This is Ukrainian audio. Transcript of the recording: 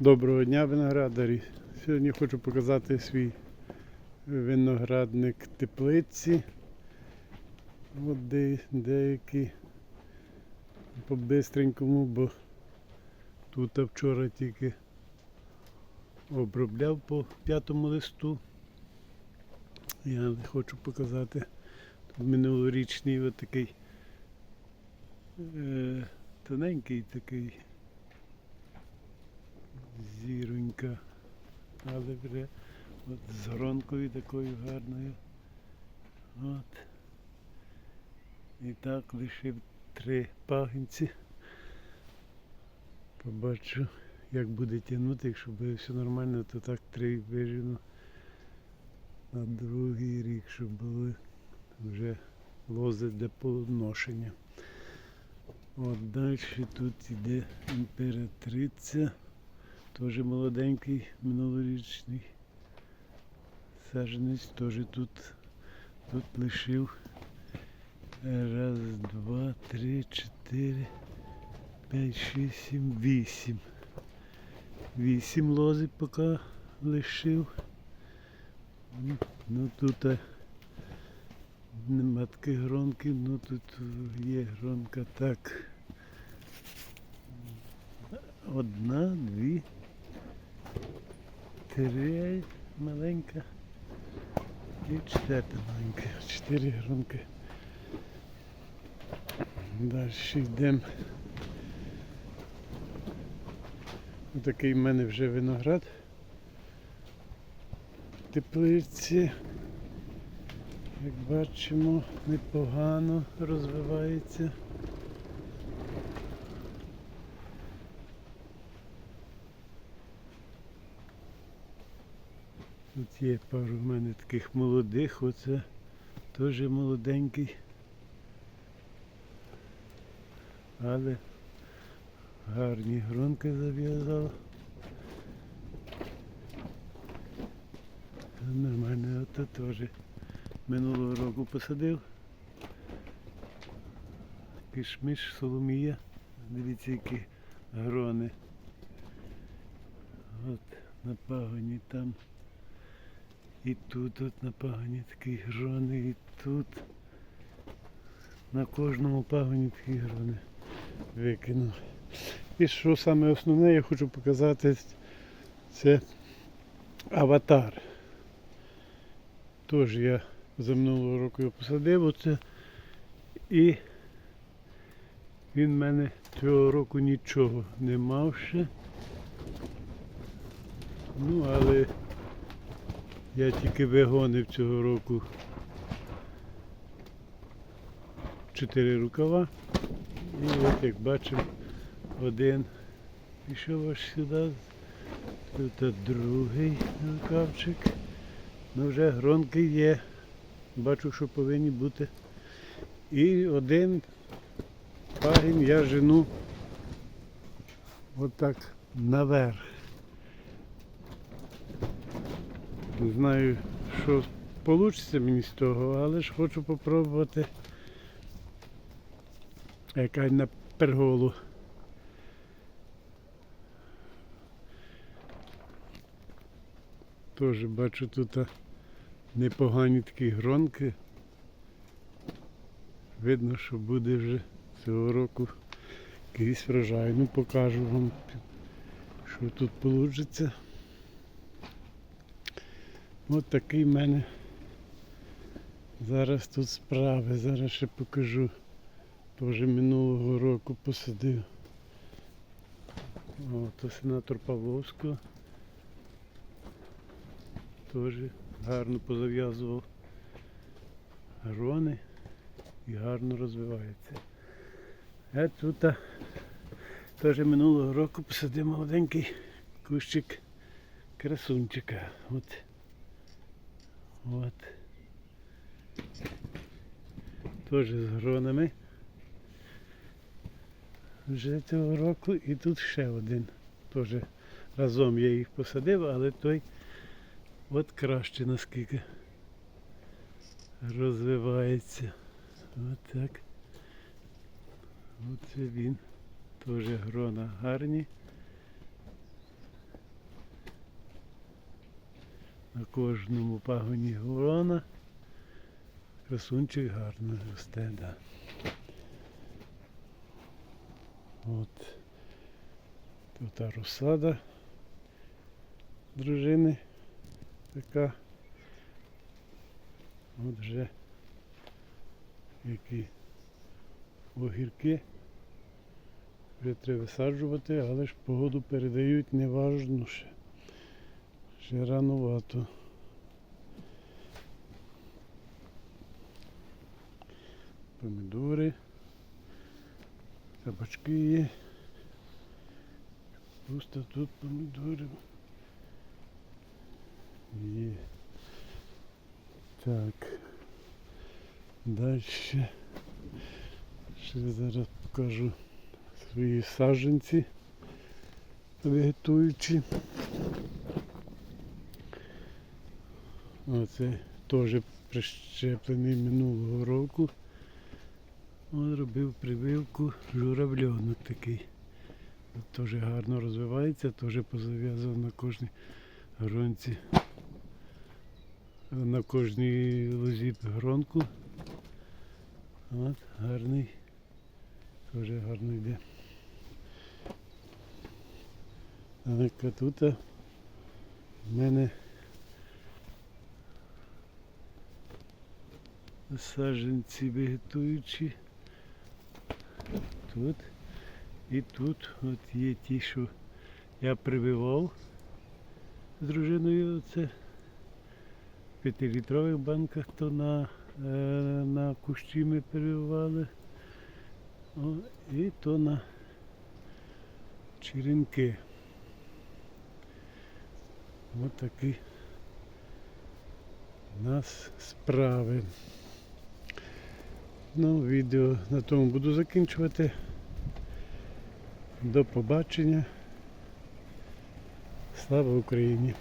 Доброго дня, виноградарі. Сьогодні хочу показати свій виноградник теплиці. От де, деякі по-бистренькому, бо тут вчора тільки обробляв по п'ятому листу. Я хочу показати тут минулорічний отакий е, тоненький такий зіронька, але вже от з гронкою такою гарною. От. І так лишив три пагінці. Побачу, як буде тягнути, якщо буде все нормально, то так три вижену на другий рік, щоб були вже лози для поношення. От далі тут іде імператриця. Теж молоденький, минулорічний саджанець, теж тут, тут лишив раз, два, три, чотири, п'ять, шість, сім, вісім. Вісім лози поки лишив. Ну, Ну тут нема таких гронків, ну тут є гронка так. Одна, дві, три маленька і четверта маленька. Чотири гронки. Далі йдемо. Такий в мене вже виноград. Теплиці. Як бачимо, непогано розвивається. Тут є пару в мене таких молодих, оце теж молоденький. Але гарні гронки зав'язав. Нормально, ото теж минулого року посадив. Кишмиш, соломія. Дивіться, які грони. От на пагоні там. І тут от на пагоні такі грони, і тут. На кожному пагоні такі грони викинув. І що саме основне я хочу показати, це аватар. Тож я за минулого року його посадив оце. І він в мене цього року нічого не мав ще. Ну, але я тільки вигонив цього року чотири рукава. І от як бачимо, один пішов аж сюди. Тут другий рукавчик. Ну вже гронки є. Бачу, що повинні бути. І один пагін я жену отак наверх. Не знаю, що вийде мені з того, але ж хочу попробувати яка на перголу. Теж бачу тут непогані такі гронки. Видно, що буде вже цього року якийсь врожай. Ну покажу вам, що тут вийде. Ось такий в мене зараз тут справи. Зараз ще покажу. Теж минулого року посадив. О, то сенатор Павловського. Теж гарно позав'язував грони і гарно розвивається. А тут теж минулого року посадив молоденький кущик красунчика. От. От. Теж з гронами. Вже цього року і тут ще один. Теж разом я їх посадив, але той от краще наскільки розвивається. От так. Оце він. Теж грона гарні. Кожному пагоні ворона. Красунчик гарно росте, да. От. Тут розсада дружини така. От вже які огірки. Вже треба висаджувати, але ж погоду передають неважно ще. Ще ранувато. Помідори. Кабачки є. Просто тут помідори. Є. Так. Далі. Ще зараз покажу свої саджанці вегетуючі. Оце теж прищеплений минулого року. Он робив прививку журавльонок такий. Теж гарно розвивається, теж позав'язав на кожній гронці. На кожній лозі гронку. От, гарний. Теж гарно йде. А тут в мене саджанці вегетуючі. Тут і тут от є ті, що я прививав з дружиною оце в п'ятилітрових банках, то на, е, на кущі ми прививали. О, і то на черенки. Ось такі у нас справи. Ну, відео на тому буду закінчувати. До побачення. Слава Україні!